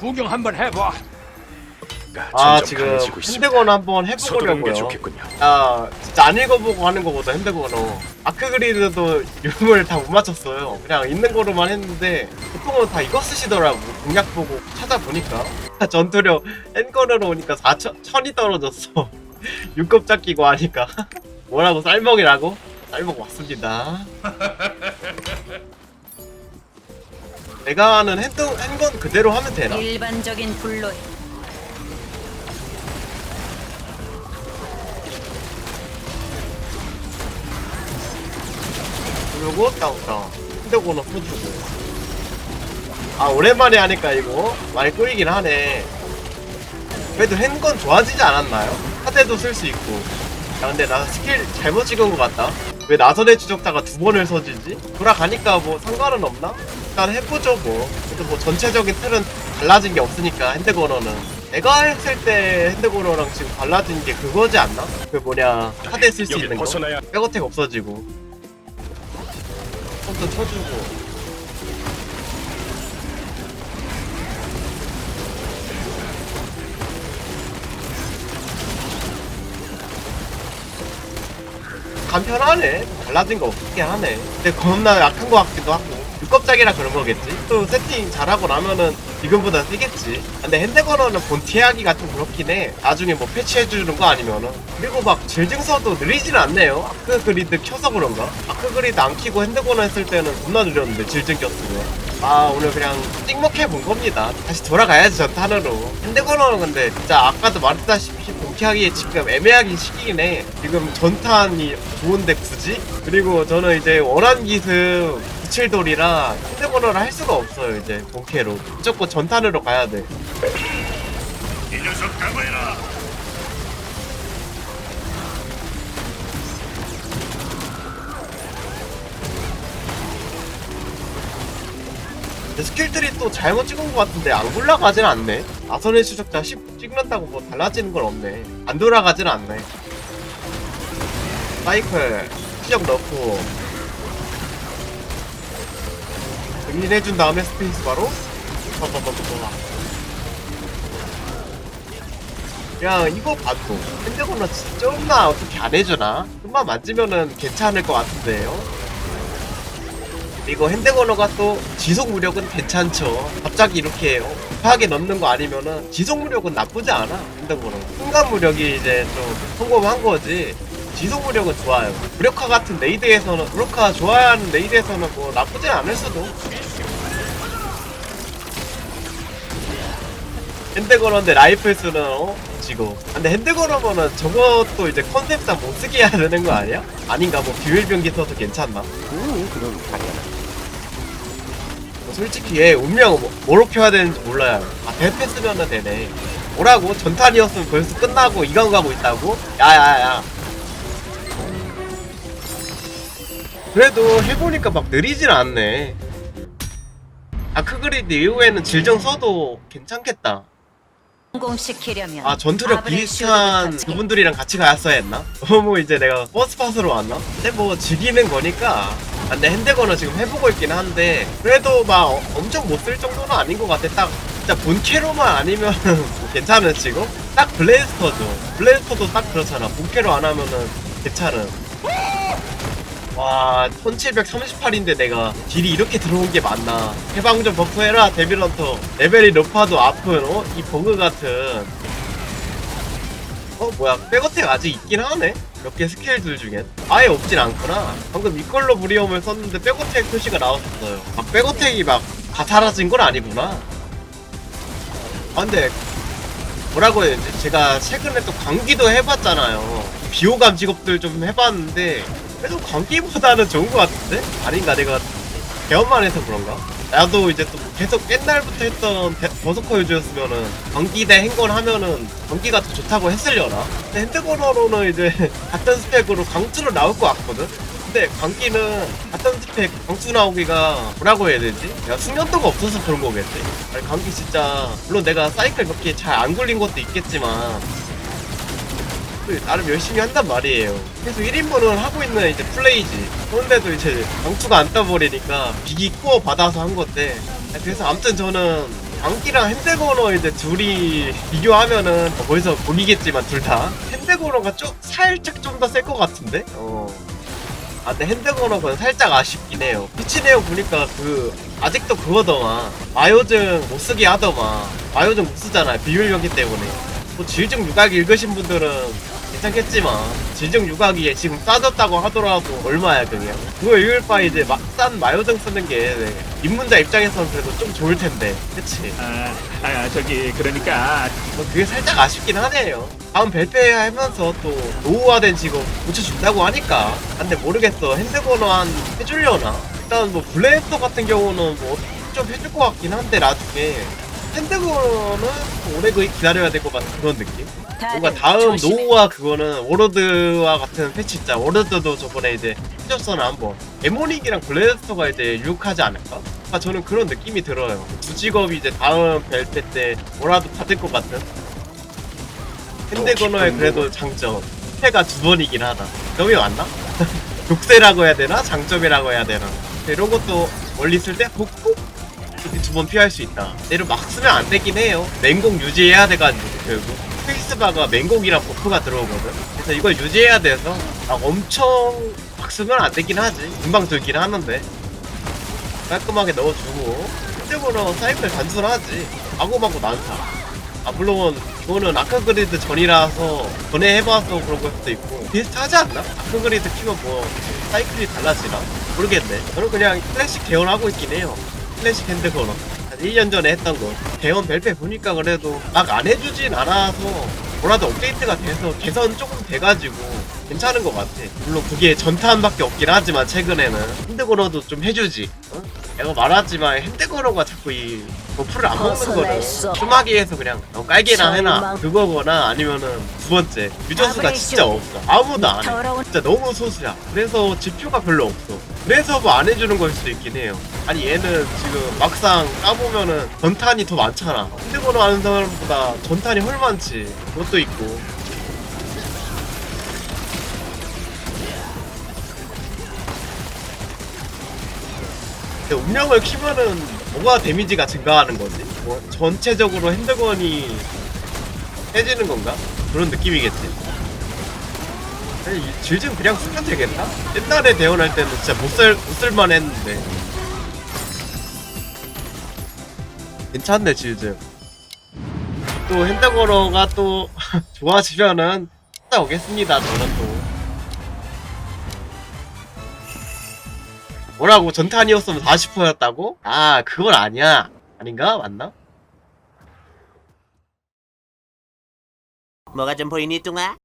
구경 한번 해봐. 아 지금 핸드건 한번 서두르는 게 해보려고요. 좋겠군요. 아 진짜 안 읽어보고 하는 거보다 핸드건으 아크그리드도 유물 다 못 맞췄어요. 그냥 있는 거로만 했는데 보통은 다 이거 쓰시더라고. 공략 보고 찾아보니까 전투력 핸건으로 오니까 4천 천이 떨어졌어. 6급 잡기고 하니까 뭐라고 쌀먹이라고? 쌀먹 왔습니다. 내가 하는 핸드 핸건 그대로 하면 되나? 일반적인 불로 그리고 땅땅 핸드건은 풀주고 아 오랜만에 하니까 이거 많이 꼬이긴 하네 그래도 핸건 좋아지지 않았나요? 하대도 쓸 수 있고 야 근데 나 스킬 잘못 찍은 것 같다 왜 나선의 추적자가 두 번을 서지지? 돌아가니까 뭐 상관은 없나? 일단 해보죠 뭐. 그래도 뭐 전체적인 틀은 달라진 게 없으니까 핸드건어는. 내가 했을 때 핸드건어랑 지금 달라진 게 그거지 않나? 그 뭐냐 하대 쓸수 있는 거? 백어택 없어지고. 폰도 쳐주고. 간편하네. 달라진 거 없긴 하네. 근데 겁나 약한 거 같기도 하고 육겁작이라 그런 거겠지. 또 세팅 잘하고 나면은 지금보다 세겠지. 근데 핸드건어는 본티하기 같은 그렇긴 해. 나중에 뭐 패치해주는 거 아니면은. 그리고 막 질증서도 느리진 않네요. 아크 그리드 켜서 그런가? 아크 그리드 안 키고 핸드건어 했을 때는 겁나 느렸는데 질증 꼈으면. 아 오늘 그냥 찍먹해 본 겁니다. 다시 돌아가야지 전 탄으로. 핸드건어는 근데 진짜 아까도 말했다시피 본캐하기 지금 애매하긴 시기긴 해. 지금 전탄이 좋은데 굳이? 그리고 저는 이제 원한 기습 부 칠돌이라 핸드건어를 할 수가 없어요 이제. 본캐로. 무조건 전탄으로 가야 돼. 이 녀석. 근데 스킬들이 또 잘못 찍은 것 같은데 안 올라가진 않네. 아선의 추적자 10 찍는다고 뭐 달라지는 건 없네. 안 돌아가진 않네. 사이클 시력 넣고 승인해준 다음에 스페이스 바로 빠빠빠빠빠 야 이거 봐도 핸드건너 진짜 좀만 어떻게 안 해주나? 좀만 만지면은 괜찮을 것 같은데요 이거 핸드건너가 또 지속 무력은 괜찮죠. 갑자기 이렇게 어, 급하게 넣는 거 아니면은 지속 무력은 나쁘지 않아. 핸드건너. 순간 무력이 이제 좀 성공한 거지. 지속 무력은 좋아요. 무력화 같은 레이드에서는 무력화 좋아하는 레이드에서는 뭐 나쁘진 않을 수도. 핸드건너인데 라이플 쓰는 어? 지고. 근데 핸드건너면은 저것도 이제 컨셉상 못 쓰게 해야 되는 거 아니야? 아닌가 뭐 비밀병기 써도 괜찮나? 뭐 솔직히 얘 운명 뭐, 뭐로 켜야 되는지 몰라요. 아 대패 쓰면은 되네. 뭐라고? 전탄이었으면 벌써 끝나고 이강 가고 있다고? 야야야. 그래도 해보니까 막 느리진 않네. 아크그리드 이후에는 질정 써도 괜찮겠다. 성공시키려면 아 전투력 비슷한 그분들이랑 같이 갔어야 했나? 너무 이제 내가 버스팟으로 왔나? 근데 뭐 즐기는 거니까 아, 근데 핸드건은 지금 해보고 있긴 한데 그래도 막 어- 엄청 못 쓸 정도는 아닌 것 같아 딱 진짜 본캐로만 아니면 괜찮은 지금? 딱 블레스터죠 블레스터도 딱 그렇잖아 본캐로 안 하면은 괜찮은 와 1738인데 내가 딜이 이렇게 들어온 게 맞나? 해방 좀 버프해라 데빌런터. 레벨이 높아도 아픈 어? 이 버그 같은. 어 뭐야. 백어택 아직 있긴 하네? 몇 개 스킬들 중엔? 아예 없진 않구나. 방금 이걸로 브리엄을 썼는데 백어택 표시가 나왔었어요. 아 백어택이 막 다 사라진 건 아니구나. 아 근데 뭐라고 해야 되지? 제가 최근에 또 광기도 해봤잖아요. 비호감 직업들 좀 해봤는데 그래도 광기보다는 좋은 것 같은데? 아닌가 내가 개업만 해서 그런가? 나도 이제 또 계속 옛날부터 했던 데- 버서커 유저였으면은 광기 대 행건 하면은 광기가 더 좋다고 했으려나? 근데 핸드건어로는 이제 같은 스펙으로 강투로 나올 것 같거든? 근데 광기는 같은 스펙 강투 나오기가 뭐라고 해야 되지? 내가 숙련도가 없어서 그런 거겠지? 아니 광기 진짜 물론 내가 사이클 몇 개 잘 안 굴린 것도 있겠지만 또 나름 열심히 한단 말이에요. 계속 1인분을 하고 있는 이제 플레이지. 그런데도 이제 강투가 안 떠버리니까 비기 코어 받아서 한 건데. 그래서 아무튼 저는 안기랑 핸드거너 이제 둘이 비교하면은 뭐 거기서 보기겠지만 둘 다 핸드거너가 좀 살짝 좀 더 셀 것 같은데? 어. 아 근데 핸드거너는 살짝 아쉽긴 해요 피치 내용 보니까 그 아직도 그거더만 마요증 못 쓰게 하더만 마요증 못 쓰잖아요 비율력이 때문에 뭐 질증 유각 읽으신 분들은 괜찮겠지만 질증 유각이 지금 싸졌다고 하더라도 얼마야 그냥 그거 읽을 바에 이제 막싼 마요증 쓰는 게 네, 입문자 입장에서는 그래도 좀 좋을 텐데 그치 아, 아 저기 그러니까 뭐 그게 살짝 아쉽긴 하네요. 다음 벨페 하면서 또 노후화된 직업 고쳐준다고 하니까. 근데 모르겠어. 핸드번호 한 해주려나? 일단 뭐 블레스터 같은 경우는 뭐 좀 해줄 것 같긴 한데 나중에 핸드번호는 오래 그 기다려야 될 것 같은 그런 느낌? 뭔가 다음 노후화 그거는 워로드와 같은 패치 있자. 워로드도 저번에 이제 해줬잖아 한번. 에모닉이랑 블레스터가 이제 유혹하지 않을까? 아 저는 그런 느낌이 들어요. 두 직업이 이제 다음 벨페 때 뭐라도 받을 것 같은. 핸드건너의 그래도 장점. 패가 두 번이긴 하다. 점이 맞나? 독세라고 해야 되나? 장점이라고 해야 되나? 이런 것도 멀리 있을 때 복고 이렇게 두 번 피할 수 있다. 때로 막 쓰면 안 되긴 해요. 맹공 유지해야 돼가지고 결국 페이스바가 맹공이랑 버프가 들어오거든. 그래서 이걸 유지해야 돼서 아, 엄청 막 쓰면 안 되긴 하지. 금방 들긴 하는데 깔끔하게 넣어주고 실제로는 사이클 단순하지. 마구마구 난사. 아 물론 그거는 아크그리드 전이라서 전에 해봐서 그런 걸 수도 있고 비슷하지 않나? 아크그리드 키면 뭐 사이클이 달라지나? 모르겠네 저는 그냥 클래식 대원하고 있긴 해요 클래식 핸드건어 한 1년 전에 했던 거. 대원 벨페 보니까 그래도 막 안 해주진 않아서 뭐라도 업데이트가 돼서 개선 조금 돼가지고 괜찮은 것 같아. 물론 그게 전탄밖에 없긴 하지만 최근에는. 핸드건어도 좀 해주지. 어? 내가 말하지만 핸드건어가 자꾸 이 버프를 안 먹는 거는 벗어났어. 수마기에서 그냥 어, 깔개나 해놔. 그거거나 아니면은 두 번째. 유전수가 진짜 없어. 아무도 안 해. 더러운 진짜 너무 소수야. 그래서 지표가 별로 없어. 그래서 뭐 안 해주는 걸 수도 있긴 해요. 아니 얘는 지금 막상 까보면은 전탄이 더 많잖아. 핸드번호 하는 사람보다 전탄이 훨 많지. 그것도 있고 근데 운명을 키면은 뭐가 데미지가 증가하는 거지? 뭐 전체적으로 핸드건이 해지는 건가? 그런 느낌이겠지. 아니, 이 질좀 그냥 쓰면 되겠다? 옛날에 대원할 때는 진짜 못 쓸, 못 쓸만 했는데. 괜찮네, 질좀. 또 핸드거러가 또 좋아지면은 찾아오겠습니다, 저는 또. 뭐라고 전탄이었으면 40%였다고? 아, 그건 아니야. 아닌가? 맞나? 뭐가 좀 보이니 뚱아?